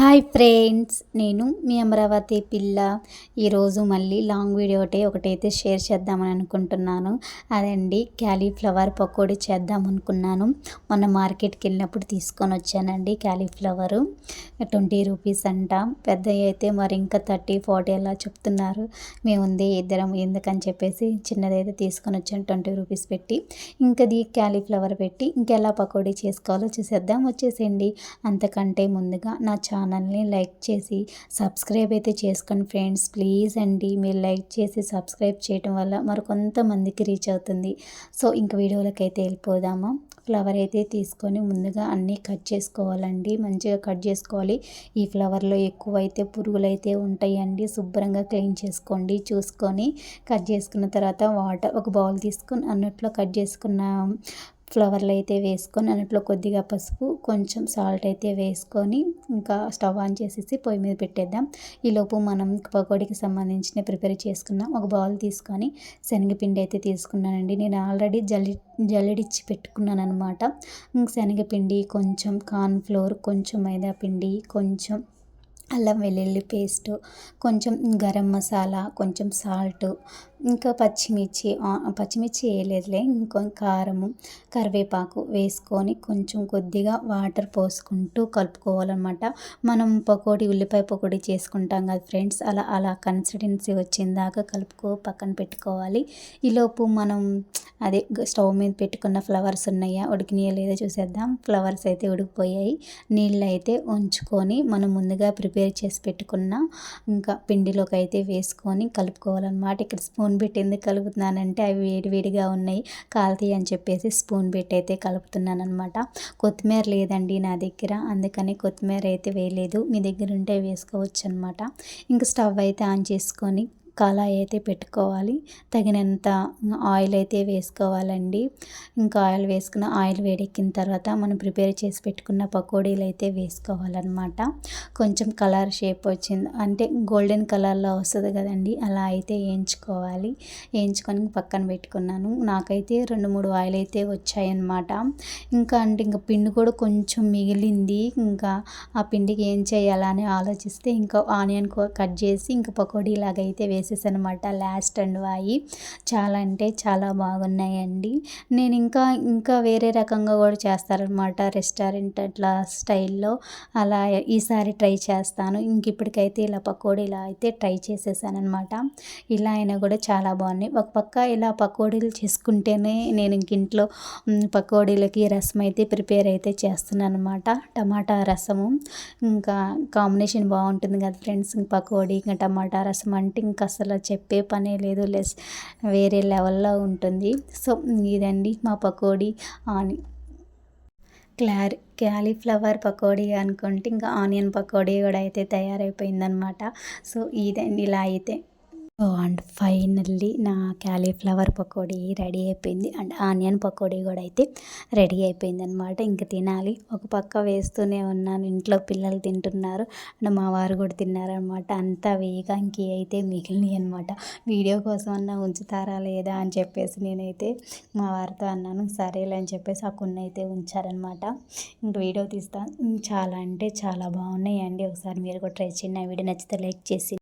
Hi friends నేను మీ అమరావతి పిల్ల. ఈరోజు మళ్ళీ లాంగ్ వీడియో ఒకటి ఒకటైతే షేర్ చేద్దామని అనుకుంటున్నాను. అదండి క్యాలీఫ్లవర్ పకోడీ చేద్దాం అనుకున్నాను. మొన్న మార్కెట్కి వెళ్ళినప్పుడు తీసుకొని వచ్చానండి క్యాలీఫ్లవరు. ట్వంటీ రూపీస్ అంట. పెద్ద అయితే మరి ఇంకా థర్టీ ఫార్టీ అలా చెప్తున్నారు. మేము ఉంది ఇద్దరం ఎందుకని చెప్పేసి చిన్నదైతే తీసుకొని వచ్చాను ట్వంటీ రూపీస్ పెట్టి. ఇంకా దీ క్యాలీఫ్లవర్ పెట్టి ఇంకెలా పకోడీ చేసుకోవాలో చూసేద్దాం వచ్చేసేయండి. అంతకంటే ముందుగా నా ఛానల్ని లైక్ చేసి సబ్స్క్రైబ్ అయితే చేసుకోండి ఫ్రెండ్స్. ప్లీజ్ అండి మీరు లైక్ చేసి సబ్స్క్రైబ్ చేయటం వల్ల మరి కొంతమందికి రీచ్ అవుతుంది. సో ఇంక వీడియోలకి అయితే వెళ్ళిపోదామా. ఫ్లవర్ అయితే తీసుకొని ముందుగా అన్నీ కట్ చేసుకోవాలండి. మంచిగా కట్ చేసుకోవాలి. ఈ ఫ్లవర్లో ఎక్కువ అయితే పురుగులు అయితే ఉంటాయండి. శుభ్రంగా క్లీన్ చేసుకోండి చూసుకొని కట్ చేసుకున్న తర్వాత వాటర్ ఒక బౌల్ తీసుకొని అన్నట్లో కట్ చేసుకున్న. ఫ్లవర్లు అయితే వేసుకొని అన్నిట్లో కొద్దిగా పసుపు కొంచెం సాల్ట్ అయితే వేసుకొని ఇంకా స్టవ్ ఆన్ చేసేసి పొయ్యి మీద పెట్టేద్దాం. ఈలోపు మనం పకోడీకి సంబంధించిన ప్రిపేర్ చేసుకున్నాం. ఒక బౌల్ తీసుకొని శనగపిండి అయితే తీసుకున్నానండి. నేను ఆల్రెడీ జల్లి జల్లిడిచ్చి పెట్టుకున్నాను అనమాట శనగపిండి కొంచెం కార్న్ఫ్లోర్ కొంచెం మైదా పిండి కొంచెం అల్లం వెల్లుల్లి పేస్టు కొంచెం గరం మసాలా కొంచెం సాల్ట్ ఇంకా పచ్చిమిర్చి పచ్చిమిర్చి వేయలేదులే ఇంకో కారము కరివేపాకు వేసుకొని కొంచెం కొద్దిగా వాటర్ పోసుకుంటూ కలుపుకోవాలన్నమాట. మనం పకోడీ ఉల్లిపాయ పకోడీ చేసుకుంటాం కదా ఫ్రెండ్స్ అలా అలా కన్సిస్టెన్సీ వచ్చిందాక కలుపుకో పక్కన పెట్టుకోవాలి. ఈలోపు మనం అదే స్టవ్ మీద పెట్టుకున్న ఫ్లవర్స్ ఉన్నాయా ఉడికినాయా లేదో చూసేద్దాం. ఫ్లవర్స్ అయితే ఉడికిపోయాయి. నీళ్ళు అయితే ఉంచుకొని మనం ముందుగా ప్రిపేర్ చేసి పెట్టుకున్న ఇంకా పిండిలోకి అయితే వేసుకొని కలుపుకోవాలన్నమాట. ఇక్కడ స్పూన్ స్పూన్ పెట్టి ఎందుకు కలుపుతున్నానంటే అవి వేడివేడిగా ఉన్నాయి కాలుతాయి అని చెప్పేసి స్పూన్ పెట్టి అయితే కలుపుతున్నాను అనమాట కొత్తిమీర లేదండి నా దగ్గర అందుకని కొత్తిమీర అయితే వేయలేదు. మీ దగ్గర ఉంటే వేసుకోవచ్చు అనమాట ఇంకా స్టవ్ అయితే ఆన్ చేసుకొని కళాయి అయితే పెట్టుకోవాలి. తగినంత ఆయిల్ అయితే వేసుకోవాలండి. ఇంకా ఆయిల్ వేసుకున్న ఆయిల్ వేడెక్కిన తర్వాత మనం ప్రిపేర్ చేసి పెట్టుకున్న పకోడీలు అయితే వేసుకోవాలన్నమాట. కొంచెం కలర్ షేప్ వచ్చింది. అంటే గోల్డెన్ కలర్లో వస్తుంది కదండి. అలా అయితే వేయించుకోవాలి. వేయించుకొని పక్కన పెట్టుకున్నాను. నాకైతే రెండు మూడు ఆయిల్ అయితే వచ్చాయన్నమాట. ఇంకా అంటే ఇంకా పిండి కూడా కొంచెం మిగిలింది. ఇంకా ఆ పిండికి ఏం చేయాలని ఆలోచిస్తే ఇంకా ఆనియన్ కట్ చేసి ఇంకా పకోడీ లాగా అయితే వేసి అనమాట లాస్ట్ అండ్ వాయి. చాలా అంటే చాలా బాగున్నాయండి. నేను ఇంకా ఇంకా వేరే రకంగా కూడా చేస్తారనమాట రెస్టారెంట్ అట్లా స్టైల్లో. అలా ఈసారి ట్రై చేస్తాను. ఇంక ఇప్పటికైతే ఇలా పకోడీ ఇలా అయితే ట్రై చేసేసానమాట ఇలా అయినా కూడా చాలా బాగున్నాయి. ఒక పక్క ఇలా పకోడీలు చేసుకుంటేనే నేను ఇంక ఇంట్లో పకోడీలకి రసం అయితే ప్రిపేర్ అయితే చేస్తున్నాను అనమాట టమాటా రసము. ఇంకా కాంబినేషన్ బాగుంటుంది కదా ఫ్రెండ్స్. పకోడీ ఇంకా టమాటా రసం అంటే ఇంకా అసలు చెప్పే పనే లేదు. లెస్ వేరే లెవెల్లో ఉంటుంది. సో ఇదండి మా పకోడీ ఆని క్లారి క్యాలీఫ్లవర్ పకోడీ అనుకుంటే ఇంకా ఆనియన్ పకోడీ కూడా అయితే తయారైపోయిందనమాట. సో ఇదండి ఇలా అయితే. అండ్ ఫైనల్లీ నా క్యాలీఫ్లవర్ పకోడీ రెడీ అయిపోయింది. అండ్ ఆనియన్ పకోడీ కూడా అయితే రెడీ అయిపోయింది అనమాట ఇంక తినాలి. ఒక పక్క వేస్తూనే ఉన్నాను. ఇంట్లో పిల్లలు తింటున్నారు. అండ్ మా వారు కూడా తిన్నారనమాట అంతా వేగానికి ఇంక అయితే మిగిలినాయి అనమాట వీడియో కోసం అన్నా ఉంచుతారా లేదా అని చెప్పేసి నేనైతే మా వారితో అన్నాను. సరేలే అని చెప్పేసి ఆ కొన్ని అయితే ఉంచారనమాట ఇంక వీడియో తీస్తాను చాలా అంటే చాలా బాగున్నాయండి. ఒకసారి మీరు కూడా ట్రై చేయండి. నా వీడియో నచ్చితే లైక్ చేసి